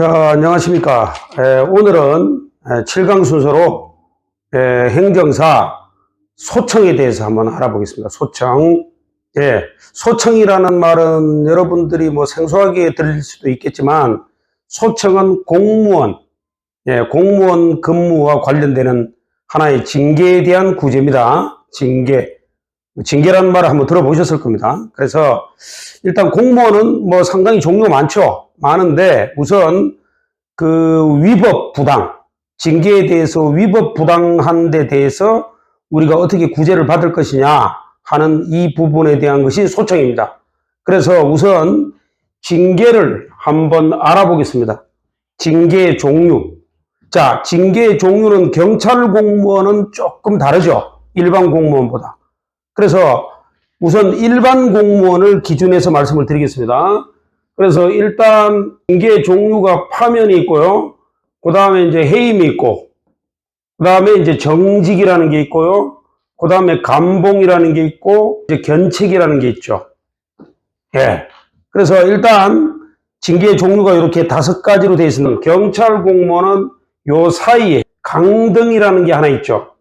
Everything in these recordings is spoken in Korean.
자, 안녕하십니까. 에, 오늘은 7강 순서로 에, 행정사 소청에 대해서 한번 알아보겠습니다. 소청. 예, 소청이라는 말은 여러분들이 뭐 생소하게 들릴 수도 있겠지만 소청은 공무원, 예, 공무원 근무와 관련되는 하나의 징계에 대한 구제입니다. 징계. 징계라는 말을 한번 들어보셨을 겁니다. 그래서 일단 공무원은 뭐 상당히 종류 많죠. 많은데 우선 그 위법 부당, 징계에 대해서 위법 부당한 데 대해서 우리가 어떻게 구제를 받을 것이냐 하는 이 부분에 대한 것이 소청입니다. 그래서 우선 징계를 한번 알아보겠습니다. 징계의 종류. 자, 징계의 종류는 경찰 공무원은 조금 다르죠. 일반 공무원보다. 그래서 우선 일반 공무원을 기준해서 말씀을 드리겠습니다. 그래서 일단 징계 종류가 파면이 있고요. 그 다음에 이제 해임이 있고, 그 다음에 이제 정직이라는 게 있고요. 그 다음에 감봉이라는 게 있고, 이제 견책이라는 게 있죠. 예. 그래서 일단 징계 종류가 이렇게 다섯 가지로 되어 있는 경찰 공무원은 요 사이에 강등이라는 게 하나 있죠.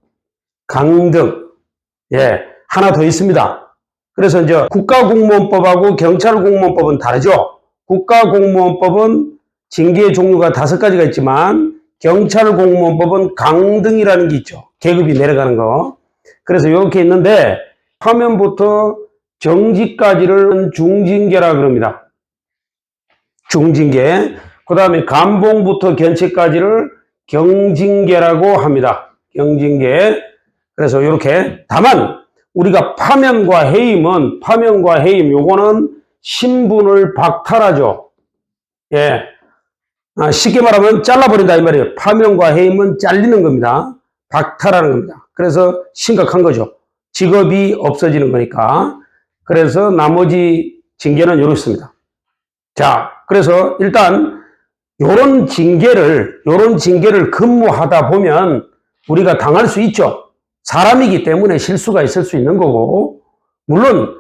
강등. 예. 하나 더 있습니다. 그래서 이제 국가공무원법하고 경찰공무원법은 다르죠. 국가공무원법은 징계의 종류가 다섯 가지가 있지만 경찰공무원법은 강등이라는 게 있죠. 계급이 내려가는 거. 그래서 이렇게 있는데 화면부터 정지까지를 중징계라 그럽니다. 중징계. 그 다음에 감봉부터 견책까지를 경징계라고 합니다. 경징계. 그래서 이렇게 다만 우리가 파면과 해임은 파면과 해임 요거는 신분을 박탈하죠. 예. 아, 쉽게 말하면 잘라버린다 이 말이에요. 파면과 해임은 잘리는 겁니다. 박탈하는 겁니다. 그래서 심각한 거죠. 직업이 없어지는 거니까. 그래서 나머지 징계는 이렇습니다. 자, 그래서 일단 요런 징계를 요런 징계를 근무하다 보면 우리가 당할 수 있죠. 사람이기 때문에 실수가 있을 수 있는 거고, 물론,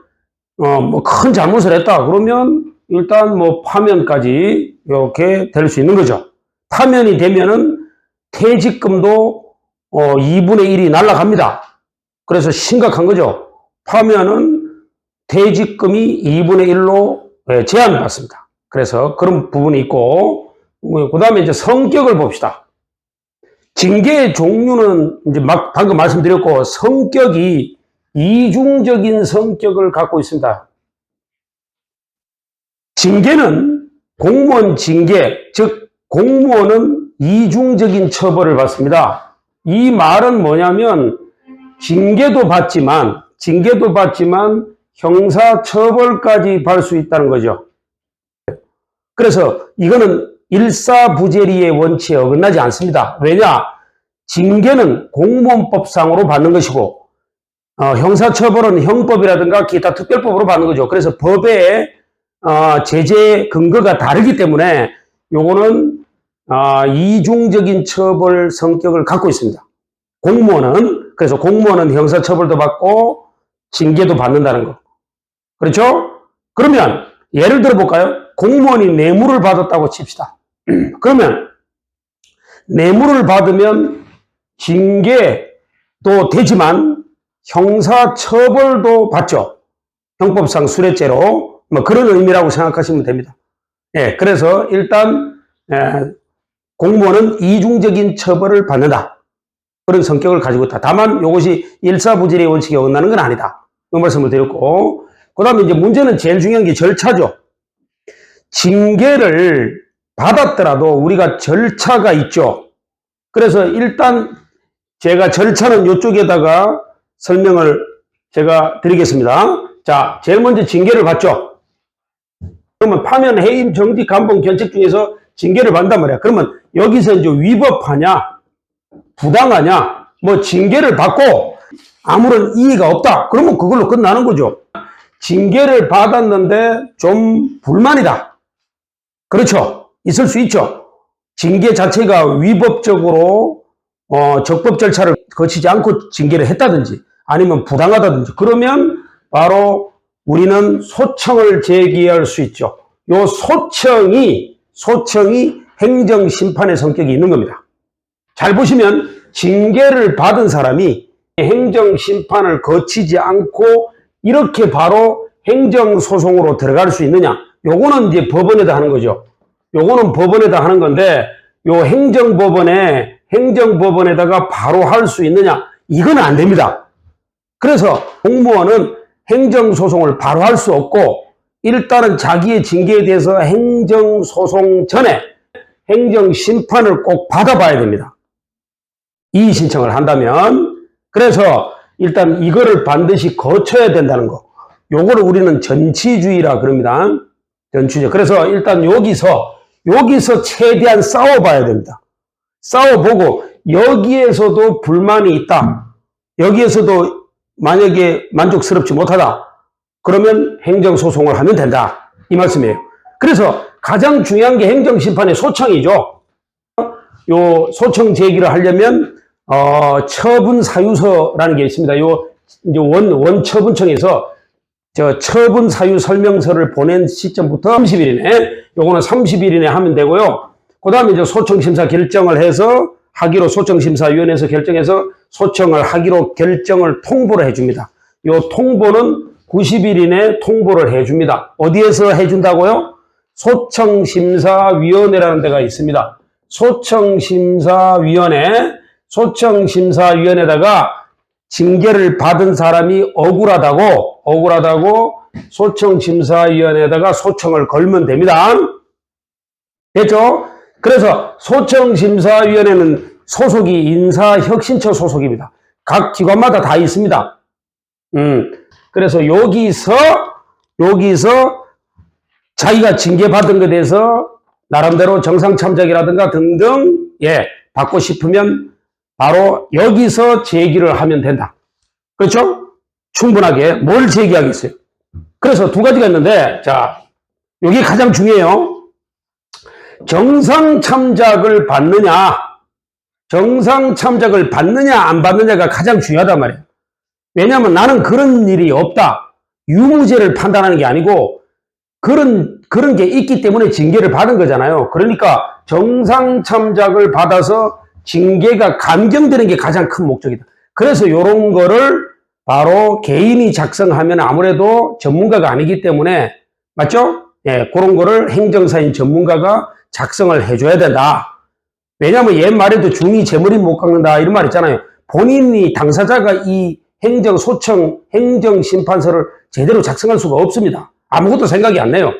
어, 뭐 큰 잘못을 했다. 그러면 일단 뭐 파면까지 이렇게 될 수 있는 거죠. 파면이 되면은 퇴직금도 어, 2분의 1이 날라갑니다. 그래서 심각한 거죠. 파면은 퇴직금이 2분의 1로 예, 제한을 받습니다. 그래서 그런 부분이 있고, 그 다음에 이제 성격을 봅시다. 징계의 종류는 이제 막 방금 말씀드렸고 성격이 이중적인 성격을 갖고 있습니다. 징계는 공무원 징계, 즉 공무원은 이중적인 처벌을 받습니다. 이 말은 뭐냐면 징계도 받지만 징계도 받지만 형사 처벌까지 받을 수 있다는 거죠. 그래서 이거는 일사부재리의 원칙에 어긋나지 않습니다. 왜냐? 징계는 공무원법상으로 받는 것이고 어, 형사처벌은 형법이라든가 기타 특별법으로 받는 거죠. 그래서 법의 어, 제재 근거가 다르기 때문에 요거는 어, 이중적인 처벌 성격을 갖고 있습니다. 공무원은 그래서 공무원은 형사처벌도 받고 징계도 받는다는 거. 그렇죠? 그러면 예를 들어 볼까요? 공무원이 뇌물을 받았다고 칩시다. 그러면 뇌물을 받으면 징계도 되지만 형사처벌도 받죠. 형법상 수뢰죄로 뭐 그런 의미라고 생각하시면 됩니다. 예, 그래서 일단 예, 공무원은 이중적인 처벌을 받는다. 그런 성격을 가지고 있다. 다만 이것이 일사부질의 원칙에 어긋나는 건 아니다. 그 말씀을 드렸고 그 다음에 이제 문제는 제일 중요한 게 절차죠. 징계를 받았더라도 우리가 절차가 있죠. 그래서 일단 제가 절차는 이쪽에다가 설명을 제가 드리겠습니다. 자, 제일 먼저 징계를 받죠. 그러면 파면, 해임, 정지, 감봉, 견책 중에서 징계를 받는단 말이야. 그러면 여기서 이제 위법하냐, 부당하냐, 뭐 징계를 받고 아무런 이의가 없다. 그러면 그걸로 끝나는 거죠. 징계를 받았는데 좀 불만이다. 그렇죠. 있을 수 있죠. 징계 자체가 위법적으로 어, 적법 절차를 거치지 않고 징계를 했다든지 아니면 부당하다든지 그러면 바로 우리는 소청을 제기할 수 있죠. 요 소청이 소청이 행정 심판의 성격이 있는 겁니다. 잘 보시면 징계를 받은 사람이 행정 심판을 거치지 않고 이렇게 바로 행정 소송으로 들어갈 수 있느냐? 요거는 이제 법원에다 하는 거죠. 요거는 법원에다 하는 건데 요 행정법원에 행정법원에다가 바로 할 수 있느냐? 이건 안 됩니다. 그래서 공무원은 행정소송을 바로 할 수 없고 일단은 자기의 징계에 대해서 행정소송 전에 행정심판을 꼭 받아봐야 됩니다. 이의 신청을 한다면 그래서 일단 이거를 반드시 거쳐야 된다는 거. 요거를 우리는 전치주의라 그럽니다. 전치주의. 그래서 일단 여기서 여기서 최대한 싸워봐야 됩니다. 싸워보고 여기에서도 불만이 있다. 여기에서도 만약에 만족스럽지 못하다. 그러면 행정소송을 하면 된다. 이 말씀이에요. 그래서 가장 중요한 게 행정심판의 소청이죠. 요 소청 제기를 하려면 어, 처분 사유서라는 게 있습니다. 요 이제 원 원처분청에서 저 처분 사유 설명서를 보낸 시점부터 30일 이내 요거는 30일 이내 하면 되고요. 그 다음에 이제 소청 심사 결정을 해서 하기로 소청 심사 위원회에서 결정해서 소청을 하기로 결정을 통보를 해 줍니다. 요 통보는 90일 이내 통보를 해 줍니다. 어디에서 해 준다고요? 소청 심사 위원회라는 데가 있습니다. 소청 심사 위원회 소청 심사 위원회에다가 징계를 받은 사람이 억울하다고 억울하다고 소청 심사 위원회에다가 소청을 걸면 됩니다. 됐죠? 그래서 소청 심사 위원회는 소속이 인사혁신처 소속입니다. 각 기관마다 다 있습니다. 음. 그래서 여기서 여기서 자기가 징계받은 것에 대해서 나름대로 정상참작이라든가 등등 예 받고 싶으면 바로 여기서 제기를 하면 된다. 그렇죠? 충분하게 뭘 제기하겠어요? 그래서 두 가지가 있는데 자 여기 가장 중요해요. 정상 참작을 받느냐 정상 참작을 받느냐 안 받느냐가 가장 중요하단 말이에요. 왜냐하면 나는 그런 일이 없다. 유무죄를 판단하는 게 아니고 그런 그런 게 있기 때문에 징계를 받은 거잖아요. 그러니까 정상 참작을 받아서 징계가 감경되는 게 가장 큰 목적이다. 그래서 이런 거를 바로 개인이 작성하면 아무래도 전문가가 아니기 때문에 맞죠? 예, 그런 거를 행정사인 전문가가 작성을 해줘야 된다. 왜냐하면 옛말에도 중이 제머리 못 깎는다 이런 말 있잖아요. 본인이 당사자가 이 행정 소청 행정 심판서를 제대로 작성할 수가 없습니다. 아무것도 생각이 안 나요.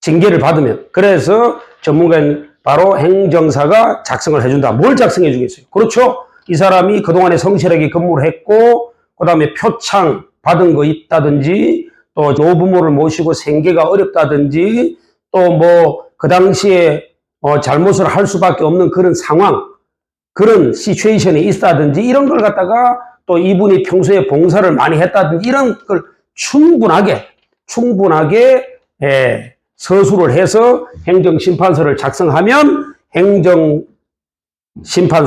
징계를 받으면. 그래서 전문가인 바로 행정사가 작성을 해준다. 뭘 작성해 주겠어요? 그렇죠? 이 사람이 그동안에 성실하게 근무를 했고, 그 다음에 표창 받은 거 있다든지, 또 노부모를 모시고 생계가 어렵다든지, 또 뭐, 그 당시에 어, 잘못을 할 수밖에 없는 그런 상황, 그런 시츄에이션이 있다든지, 이런 걸 갖다가 또 이분이 평소에 봉사를 많이 했다든지, 이런 걸 충분하게, 충분하게, 예, 서술을 해서 행정심판서를 작성하면 행정심판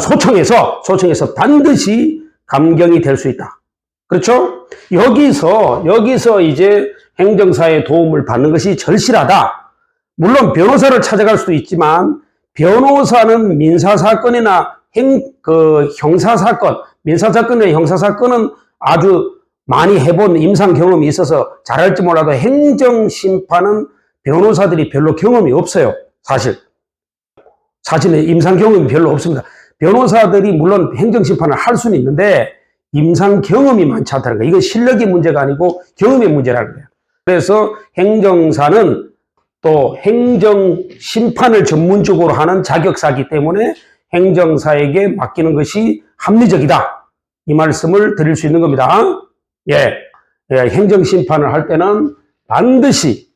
소청에서 소청에서 반드시 감경이 될 수 있다. 그렇죠? 여기서 여기서 이제 행정사의 도움을 받는 것이 절실하다. 물론 변호사를 찾아갈 수도 있지만 변호사는 민사 사건이나 행, 그 형사 사건, 민사 사건이나 형사 사건은 아주 많이 해본 임상 경험이 있어서 잘할지 몰라도 행정 심판은 변호사들이 별로 경험이 없어요. 사실. 사실은 임상 경험이 별로 없습니다. 변호사들이 물론 행정 심판을 할 수는 있는데 임상 경험이 많지 않다는 거예요. 이건 실력의 문제가 아니고 경험의 문제라는 거예요. 그래서 행정사는 또 행정 심판을 전문적으로 하는 자격사기 때문에 행정사에게 맡기는 것이 합리적이다. 이 말씀을 드릴 수 있는 겁니다. 예. 예, 행정 심판을 할 때는 반드시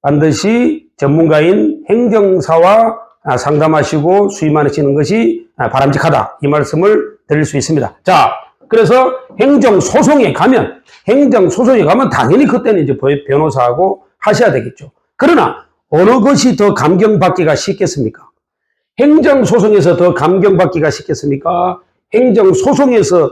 반드시 전문가인 행정사와 상담하시고 수임하시는 것이 바람직하다. 이 말씀을 드릴 수 있습니다. 자, 그래서 행정소송에 가면, 행정소송에 가면 당연히 그때는 이제 변호사하고 하셔야 되겠죠. 그러나 어느 것이 더 감경받기가 쉽겠습니까? 행정소송에서 더 감경받기가 쉽겠습니까? 행정소송에서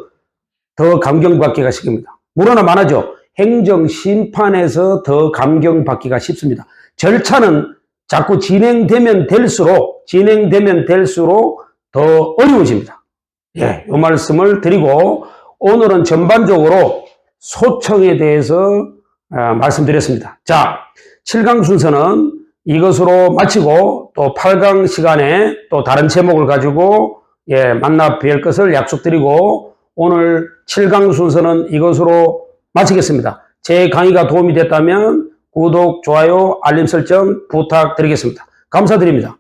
더 감경받기가 쉽습니다. 물어나 말하죠. 행정심판에서 더 감경받기가 쉽습니다. 절차는 자꾸 진행되면 될수록, 진행되면 될수록 더 어려워집니다. 예, 이 말씀을 드리고 오늘은 전반적으로 소청에 대해서 아, 말씀드렸습니다. 자, 7강 순서는 이것으로 마치고 또 8강 시간에 또 다른 제목을 가지고 예, 만나 뵐 것을 약속드리고 오늘 7강 순서는 이것으로 마치겠습니다. 제 강의가 도움이 됐다면 구독, 좋아요, 알림 설정 부탁드리겠습니다. 감사드립니다.